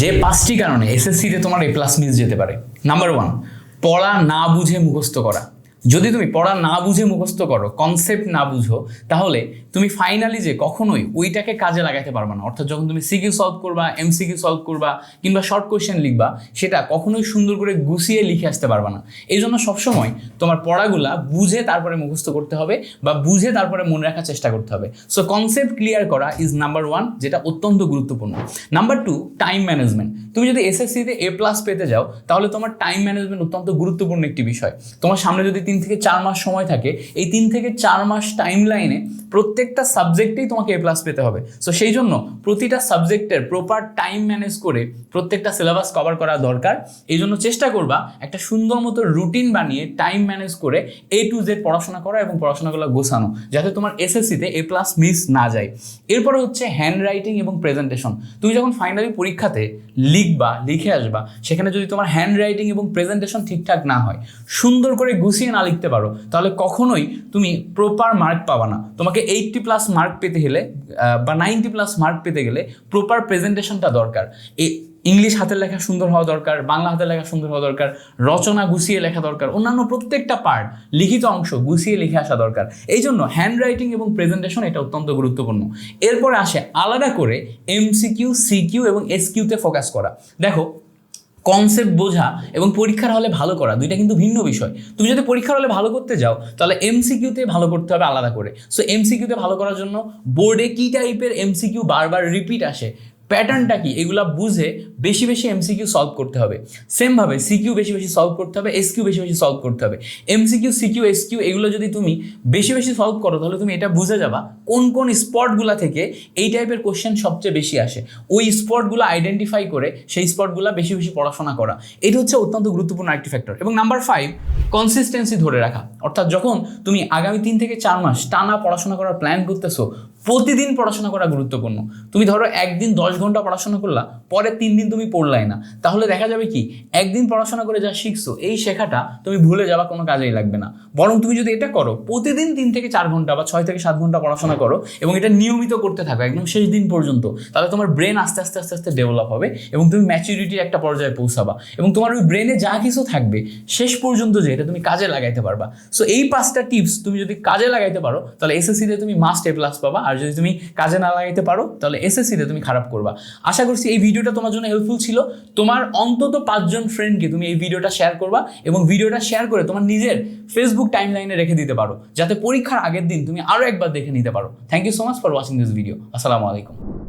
যে পাঁচটি কারণে এসএসসিতে তোমার এ প্লাস মিস যেতে পারে। নাম্বার ওয়ান পড়া না বুঝে মুখস্থ করা। যদি তুমি পড়া না বুঝে মুখস্থ করো কনসেপ্ট না বুঝো, তাহলে তুমি ফাইনালি যে কখনোই ওইটাকে কাজে লাগাতে পারবে না। অর্থাৎ যখন তুমি সিকিউ সলভ করবা এমসিকিউ সলভ করবা, কিংবা শর্ট কোয়েশ্চেন লিখবা, সেটা কখনোই সুন্দর করে গুছিয়ে লিখে আসতে পারবে না। এই জন্য সবসময় তোমার পড়াগুলা বুঝে তারপরে মুখস্থ করতে হবে বা বুঝে তারপরে মনে রাখার চেষ্টা করতে হবে। সো কনসেপ্ট ক্লিয়ার করা ইজ নাম্বার ওয়ান যেটা অত্যন্ত গুরুত্বপূর্ণ। নাম্বার টু টাইম ম্যানেজমেন্ট তুমি যদি এসএসসিতে এ প্লাস পেতে যাও, তাহলে তোমার টাইম ম্যানেজমেন্ট অত্যন্ত গুরুত্বপূর্ণ একটি বিষয়। তোমার সামনে যদি তিন থেকে চার মাস সময় থাকে, এই তিন থেকে চার মাস টাইম লাইনে প্রত্যেকটা সাবজেক্টেই তোমাকে এ প্লাস পেতে হবে। সো সেই জন্য প্রতিটা সাবজেক্টের প্রপার টাইম ম্যানেজ করে প্রত্যেকটা সিলেবাস কভার করা দরকার। এই জন্য চেষ্টা করবা একটা সুন্দর মতো রুটিন বানিয়ে টাইম ম্যানেজ করে এ টু জেড পড়াশোনা করা এবং পড়াশোনাগুলো গোছানো, যাতে তোমার এসএসসিতে এ প্লাস মিস না যায়। এরপরে হচ্ছে হ্যান্ড রাইটিং এবং প্রেজেন্টেশন তুমি যখন ফাইনালি পরীক্ষাতে লিখবা, লিখে আসবা, সেখানে যদি তোমার হ্যান্ড রাইটিং এবং প্রেজেন্টেশন ঠিকঠাক না হয়, সুন্দর করে গুছিয়ে না লিখতে পারো, তাহলে কখনোই তুমি প্রপার মার্ক পাবা না। তোমাকে এইটটি প্লাস মার্ক পেতে গেলে বা নাইনটি প্লাস মার্ক পেতে গেলে প্রপার প্রেজেন্টেশনটা দরকার। এই ইংলিশ হাতের লেখা সুন্দর হওয়া দরকার, বাংলা হাতের লেখা সুন্দর হওয়া দরকার, রচনা গুছিয়ে লেখা দরকার, অন্যান্য প্রত্যেকটা পার্ট লিখিত অংশ গুছিয়ে লিখে আসা দরকার। এই জন্য হ্যান্ড রাইটিং এবং প্রেজেন্টেশন এটা অত্যন্ত গুরুত্বপূর্ণ। এরপরে আসে আলাদা করে এমসিকিউ সিকিউ এবং এসকিউতে ফোকাস করা। দেখো কনসেপ্ট বোঝা এবং পরীক্ষার হলে ভালো করা, দুইটা কিন্তু ভিন্ন বিষয়। তুমি যদি পরীক্ষার হলে ভালো করতে যাও, তাহলে এমসিকিউতে ভালো করতে হবে আলাদা করে। সো এমসিকিউতে ভালো করার জন্য বোর্ডে কী টাইপের এমসিকিউ বারবার রিপিট আসে? প্যাটার্নটা কি? এগুলা বুঝে বেশি বেশি এমসিকিউ সলভ করতে হবে। সেমভাবে সিকিউ বেশি বেশি সলভ করতে হবে এসকিউ বেশি বেশি সলভ করতে হবে। এমসিকিউ সিকিউ এসকিউ এগুলো যদি তুমি বেশি বেশি সলভ করো, তাহলে তুমি এটা বুঝে যাবা কোন কোন স্পটগুলা থেকে এই টাইপের কোশ্চেন সবচেয়ে বেশি আসে। ওই স্পটগুলো আইডেন্টিফাই করে সেই স্পটগুলো বেশি বেশি পড়াশোনা করা। এটা হচ্ছে অত্যন্ত গুরুত্বপূর্ণ একটি ফ্যাক্টর এবং নাম্বার ফাইভ কনসিস্টেন্সি ধরে রাখা। অর্থাৎ যখন তুমি আগামী তিন থেকে চার মাস টানা পড়াশোনা করার প্ল্যান করতেছো, প্রতিদিন পড়াশোনা করা গুরুত্বপূর্ণ। তুমি ধরো একদিন দশ ঘণ্টা পড়াশোনা করলা, পরে তিন দিন তুমি পড়লাই না। তাহলে দেখা যাবে কি, একদিন পড়াশোনা করে যা শিখছো, এই শেখাটা তুমি ভুলে যাওয়া কোনো কাজেই লাগবে না। বরং তুমি যদি এটা করো, প্রতিদিন তিন থেকে চার ঘণ্টা বা ছয় থেকে সাত ঘণ্টা পড়াশোনা করো এবং এটা নিয়মিত করতে থাকো, একদম শেষ দিন পর্যন্ত, তাহলে তোমার ব্রেন আস্তে আস্তে আস্তে আস্তে ডেভেলপ হবে এবং তুমি ম্যাচুরিটির একটা পর্যায়ে পৌঁছাবা। এবং তোমার ওই ব্রেনে যা কিছু থাকবে, শেষ পর্যন্ত যে এটা তুমি কাজে লাগাইতে পারবা। সো এই পাঁচটা টিপস তুমি যদি কাজে লাগাইতে পারো, তাহলে এসএসসিতে তুমি মাস্ট এ প্লাস পাবা। আর যদি তুমি কাজে না লাগাইতে পারো, তাহলে এসএসসিতে তুমি খারাপ করবা। আশা করছি এই ভিডিওটা তোমার জন্য হেল্পফুল ছিল। তোমার অন্তত পাঁচজন ফ্রেন্ডকে তুমি এই ভিডিওটা শেয়ার করবা এবং ভিডিওটা শেয়ার করে তোমার নিজের ফেসবুক টাইম লাইনে রেখে দিতে পারো। যাতে পরীক্ষার আগের দিন তুমি আরও একবার দেখে নিতে পারো। Thank you so much for watching this video আসসালামু আলাইকুম।